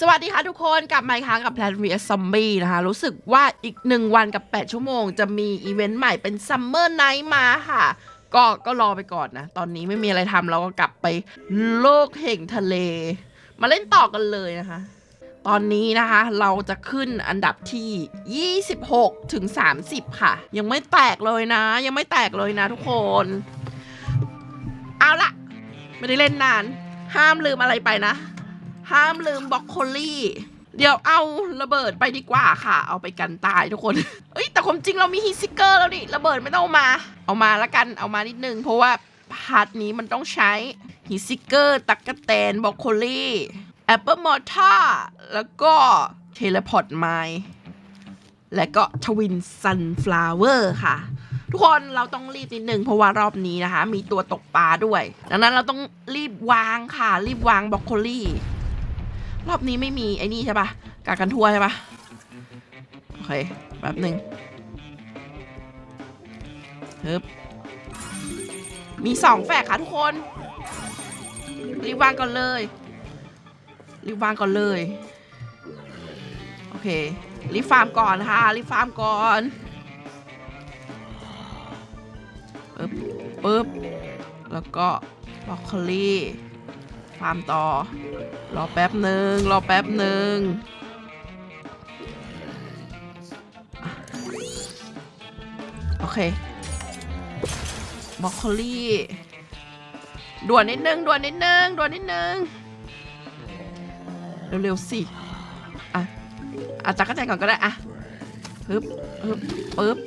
สวัสดีค่ะทุกคนกลับมาอีกครั้งกับ Plan vs Zombie นะคะ รู้สึกว่าอีกหนึ่งวันกับ 8 ชั่วโมง จะมีอีเวนต์ใหม่เป็น Summer Night มาค่ะ ก็ก็รอไปก่อนนะ ตอนนี้ไม่มีอะไรทำเราก็กลับไปโลกแห่งทะเล มาเล่นต่อกันเลยนะคะ ตอนนี้นะคะเราจะขึ้นอันดับที่ 26 ถึง 30 ค่ะ ยังไม่แตกเลยนะ ยังไม่แตกเลยนะทุกคน เอาละไม่ได้เล่นนาน ห้ามลืมอะไรไปนะ ห้ามลืมบล็อกโคลี่เดี๋ยวเอาระเบิดไปดีกว่าค่ะ เอาไปกันตายทุกคน เอ้ยแต่ความจริงเรามีฮิตซิเกอร์แล้วดิระเบิดไม่ต้องามา เอามาละกันเอามานิดนึง เพราะว่าพาร์ทนี้มันต้องใช้ฮิตซิเกอร์ตักกะแตนบล็อกโคลี่แอปเปิลมอร์ท่าแล้วก็เทเลพอร์ตไมและก็ทวินซันฟลาเวอร์ค่ะ ทุกคนเราต้องรีบนิดนึงเพราะว่ารอบนี้นะคะ มีตัวตกปลาด้วย ดังนั้นเราต้องรีบวางค่ะ รีบวางบล็อกโคลี่ รอบนี้ไม่มีไอ้นี่ใช่ปะกากันทัวใช่ปะโอเคแป๊บหนึ่งฮึบมีสองแฝกค่ะทุกคน รีบวางก่อนเลย รีบวางก่อนเลย โอเค รีบฟาร์มก่อนค่ะ รีบฟาร์มก่อนปึ๊บปึ๊บ แล้วก็บรอกโคลี ฟาร์มต่อ รอแป๊บหนึ่งรอแป๊บหนึ่งอโอเคบรอกโคลีด่วนนิดนึงด่วนนิดนึงด่วนนิดนึงเร็วๆสิอะอาจักรแจงก่อนก็ได้อะฮึบฮึบปึ๊บ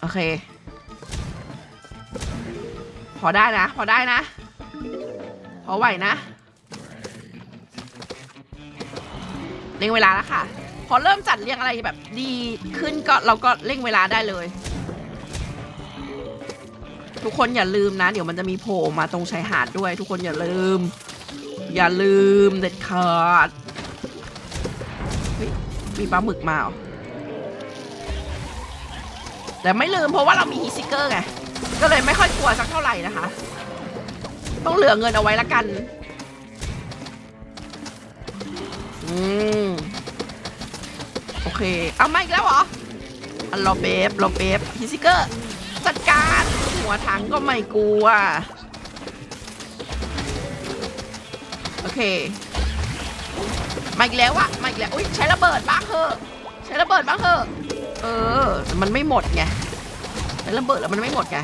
โอเค พอได้นะ พอได้นะ พอไหวนะเร่งเวลาแล้วค่ะ พอเริ่มจัดเรียงอะไรแบบดีขึ้นก็เราก็เร่งเวลาได้เลย ทุกคนอย่าลืมนะ เดี๋ยวมันจะมีโผล่มาตรงชายหาดด้วย ทุกคนอย่าลืม อย่าลืมเด็ดขาดมีปลาหมึกมาแต่ไม่ลืมเพราะว่าเรามีฮีซิเกอร์ไง ก็เลยไม่ค่อยกลัวสักเท่าไหร่นะคะ ต้องเหลือเงินเอาไว้ละกัน อืม โอเค เอามาอีกแล้วเหรอ อันรอเบฟรอเบฟฮิซิเกอร์ จัดการ หัวถังก็ไม่กลัว โอเค มาอีกแล้วอะมาอีกแล้ว อุ้ยใช้ระเบิดบ้างเถอะใช้ระเบิดบ้างเถอะ เออ มันไม่หมดไงใช้ระเบิดแล้วมันไม่หมดไง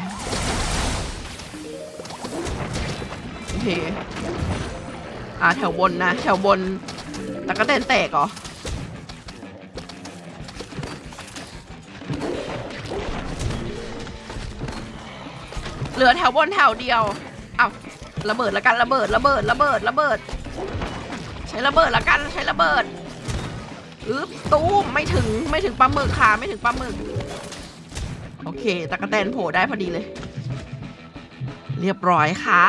เคอ่าแถวบนนะ แถวบนตะกะแตนแตกเหรอเหลือแถวบนแถวเดียวเอาระเบิดละกันระเบิดระเบิดระเบิดระเบิด ใช้ระเบิดละกันใช้ระเบิดอึ๊บตู้มไม่ถึงไม่ถึงปลาหมึกค่ะไม่ถึงปลาหมึก โอเคตะกะแตนโผล่ได้พอดีเลย เรียบร้อยค่ะ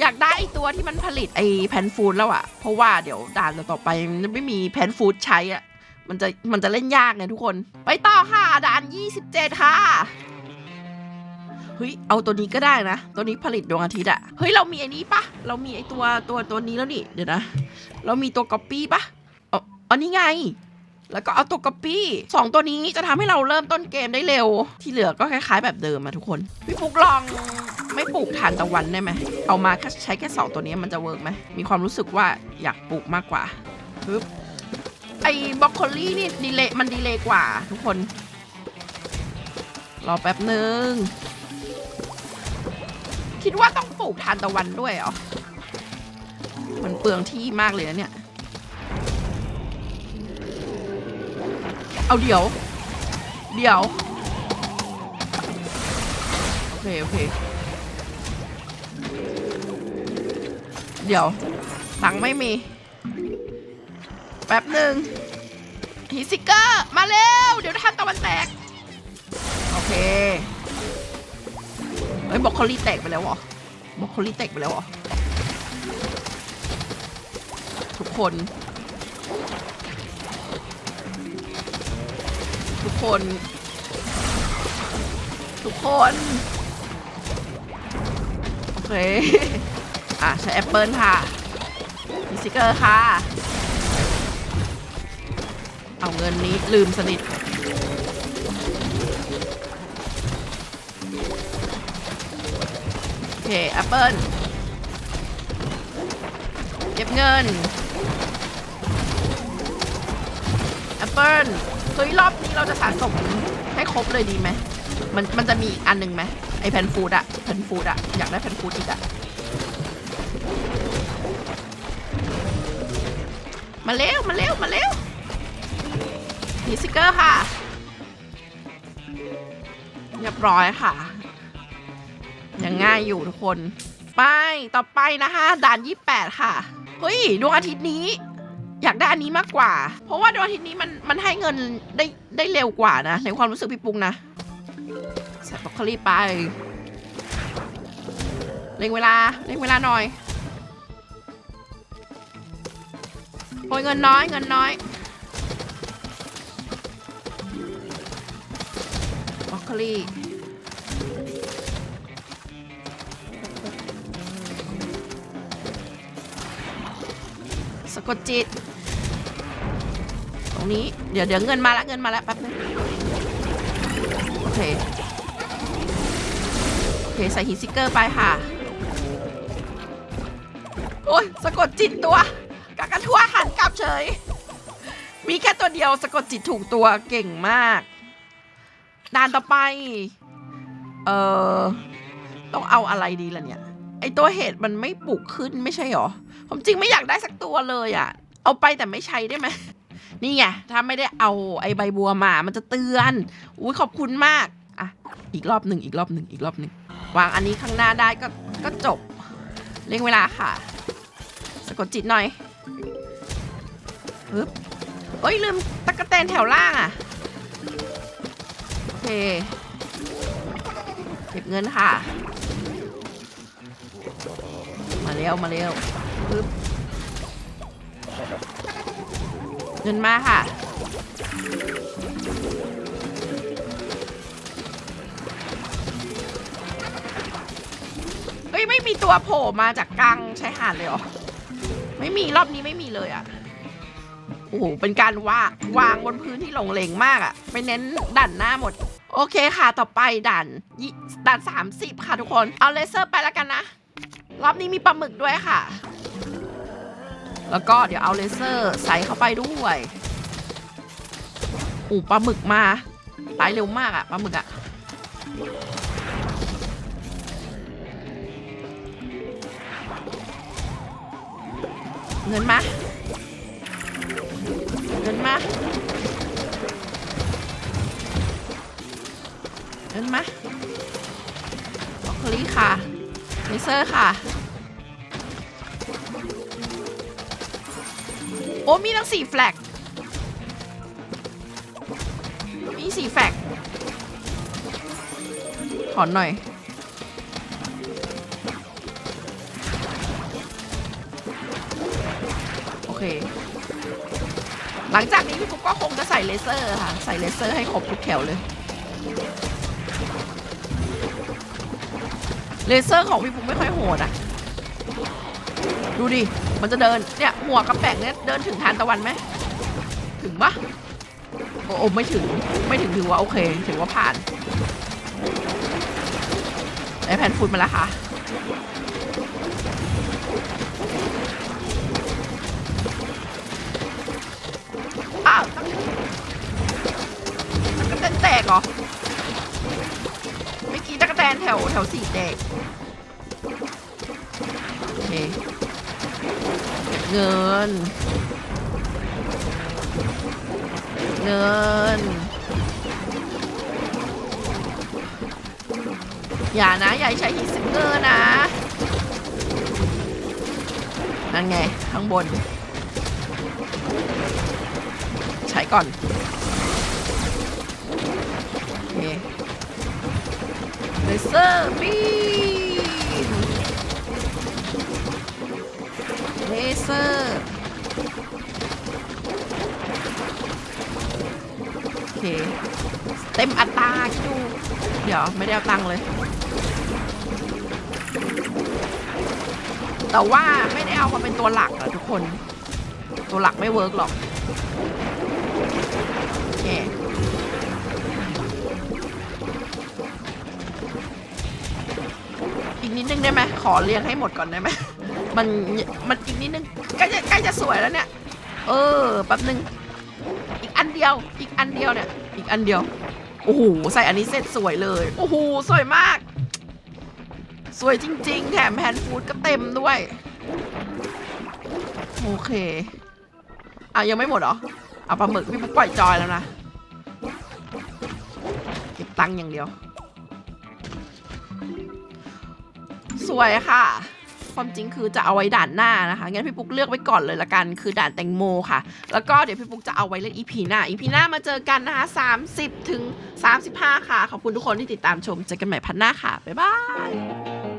อยากได้ไอตัวที่มันผลิตไอ้แพนฟูดแล้วอะเพราะว่าเดี๋ยวด่านต่อไปมันไม่มีแพนฟูดใช้อะมันจะมันจะเล่นยากไงทุกคน ไปต่อค่ะด่าน 27 ค่ะเฮ้ยเอาตัวนี้ก็ได้นะ ตัวนี้ผลิตดวงอาทิตย์อะเฮ้ยเรามีไอ้นี้ปะเรามีไอ้ตัวตัวตัวนี้แล้วนี่เดี๋ยวนะเรามีตัวก๊อปปี้ปะอ๋ออันนี้ไง แล้วก็เอาตัวก๊อปปี้สองตัวนี้จะทำให้เราเริ่มต้นเกมได้เร็ว ที่เหลือก็คล้ายๆแบบเดิมอะทุกคนพี่ฟุกลอง ไม่ปลูกทานตะวันได้ไหม เอามาแค่ใช้แค่สองตัวนี้มันจะเวิร์กไหม มีความรู้สึกว่าอยากปลูกมากกว่าปึ๊บไอ้บรอกโคลี่นี่ดีเลย์มันดีเลย์กว่าทุกคน รอแป๊บหนึ่งคิดว่าต้องปลูกทานตะวันด้วยเหรอมันเปลืองที่มากเลยนะเนี่ย เอาเดี๋ยว เดี๋ยว โอเค โอเค เดี๋ยวตังไม่มี แป๊บหนึ่งฮีซิกเกอร์มาเร็ว เดี๋ยวทานตะวันแตก โอเค เฮ้ยบอกโคลี่แตกไปแล้วเหรอบอกโคลี่แตกไปแล้วเหรอ ทุกคน ทุกคน ทุกคน โอเค อะใช้แอปเปิลค่ะมีสติกเกอร์ค่ะ เอาเงินนี้ลืมสนิทโอเคแอปเปิลเก็บเงินแอปเปิลเฮ้ยรอบนี้เราจะสะสมให้ครบเลยดีไหมมันมันจะมีอีกอันหนึ่งไหมไอแพนฟูดอะแพนฟูดอะอยากได้แพนฟูดอีกอะ มาเร็วมาเร็วมาเร็วมีสติกเกอร์ค่ะเรียบร้อยค่ะยังง่ายอยู่ทุกคน ไปต่อไปนะคะด่าน 28 ค่ะ เฮ้ยดวงอาทิตย์นี้ อยากได้อันนี้มากกว่า เพราะว่าดวงอาทิตย์นี้มันมันให้เงินได้ได้เร็วกว่านะในความรู้สึกพี่ปุ้งนะใส่บรอกโคลีไปเร่งเวลาเร่งเวลาหน่อย อ้ยเงินน้อยเงินน้อยบรอกโคลีสะกดจิต ตรงนี้เดี๋ยวเดี๋ยวเงินมาล้วเงินมาล้วแป๊บนึงโอเคโอเคใส่ฮิตสติกเกอร์ไปค่ะ โอ้ยสะกดจิตตัว ทั่วหันกลับเฉย มีแค่ตัวเดียวสะกดจิตถูกตัวเก่งมาก ด่านต่อไป เอ่อ ต้องเอาอะไรดีล่ะเนี่ย ไอตัวเห็ดมันไม่ปลูกขึ้นไม่ใช่หรอ ผมจริงไม่อยากได้สักตัวเลยอะ่ะ เอาไปแต่ไม่ใช้ได้ไหมนี่ไง ถ้าไม่ได้เอาไอใบบัวมา มันจะเตือน อุ้ยขอบคุณมาก อะ อีกรอบหนึ่งอีกรอบหนึ่งอีกรอบหนึ่งวางอันนี้ข้างหน้าได้ก็ก็จบ เร่งเวลาค่ะ สะกดจิตหน่อย ปึ๊บเอ้ยลืมตะกะแตนแถวล่างอะ โอเค เก็บเงินค่ะ มาเร็ว มาเร็วปึ๊บเงินมาค่ะ เฮ้ย ไม่มีตัวโผล่มาจากกลางชายหาดเลยเหรอ ไม่มีรอบนี้ไม่มีเลยอะ่ะโอ้โหเป็นการวางวางบนพื้นที่หลงเหลงมากอะ่ะ ไปเน้นด่านหน้าหมด โอเคค่ะต่อไปด่านยี่ด่านสามสิบค่ะทุกคนเอาเลเซอร์ไปแล้วกันนะรอบนี้มีปลาหมึกด้วยค่ะ แล้วก็เดี๋ยวเอาเลเซอร์ใส่เข้าไปด้วยอู้ปลาหมึกมาตายเร็วมากอะปลาหมึกอะ เงินมา เงินมา เงินมาบอกโคลีค่ะเลเซอร์ค่ะ โอ้มีทั้งสี่แฟลกมีสี่แฟลกถอนหน่อย เค หลังจากนี้พี่ปุ๊กก็คงจะใส่เลเซอร์ค่ะ ใส่เลเซอร์ให้ครบทุกแถวเลย เลเซอร์ของพี่ปุ๊กไม่ค่อยโหดอะ ดูดิ มันจะเดิน เนี่ยหัวกระแปงเนี่ยเดินถึงทานตะวันไหม ถึงปะโอ้โอไม่ถึง ไม่ถึงถือว่าโอเค ถือว่าผ่านได้แผ่นฟุตมาแล้วค่ะ อ้าตะกะแตนแตกเหรอเมื่อกี้ตะกะแตนแถวแถวสี่แตกโอเคเงิน เงิน อย่านะ อย่าใช้ฮิสเกอร์นะนั่นไง ข้างบน ใช้ก่อนเคเลเซอร์บีมเลเซอร์โอเค เต็มอัตราคิดดูเดี๋ยวไม่ได้เอาตังค์เลย แต่ว่าไม่ได้เอามาเป็นตัวหลักอะทุกคน ตัวหลักไม่เวิร์กหรอก อีกนิดนึงได้ไหมขอเรียงให้หมดก่อนได้ไหมมันมันอีกนิดนึงใกล้จะใกล้จะสวยแล้วเนี่ย เออแป๊บนึง อีกอันเดียว อีกอันเดียวเนี่ย อีกอันเดียว โอ้โหใส่อันนี้เสร็จสวยเลย โอ้โหสวยมาก สวยจริง ๆ แถมแพนฟูดก็เต็มด้วย โอเคอะยังไม่หมดเหรอ เอาปลาหมึกพี่ปุ๊กปล่อยจอยแล้วนะเก็บตังค์อย่างเดียว สวยค่ะ ความจริงคือจะเอาไว้ด่านหน้านะคะงั้นพี่ปุ๊กเลือกไว้ก่อนเลยละกัน คือด่านแตงโมค่ะ แล้วก็เดี๋ยวพี่ปุ๊กจะเอาไว้เล่นอีพีหน้าอีพีหน้ามาเจอกันนะคะ30ถึง35 ค่ะ ขอบคุณทุกคนที่ติดตามชมเจอกันใหม่พันหน้าค่ะบ๊ายบาย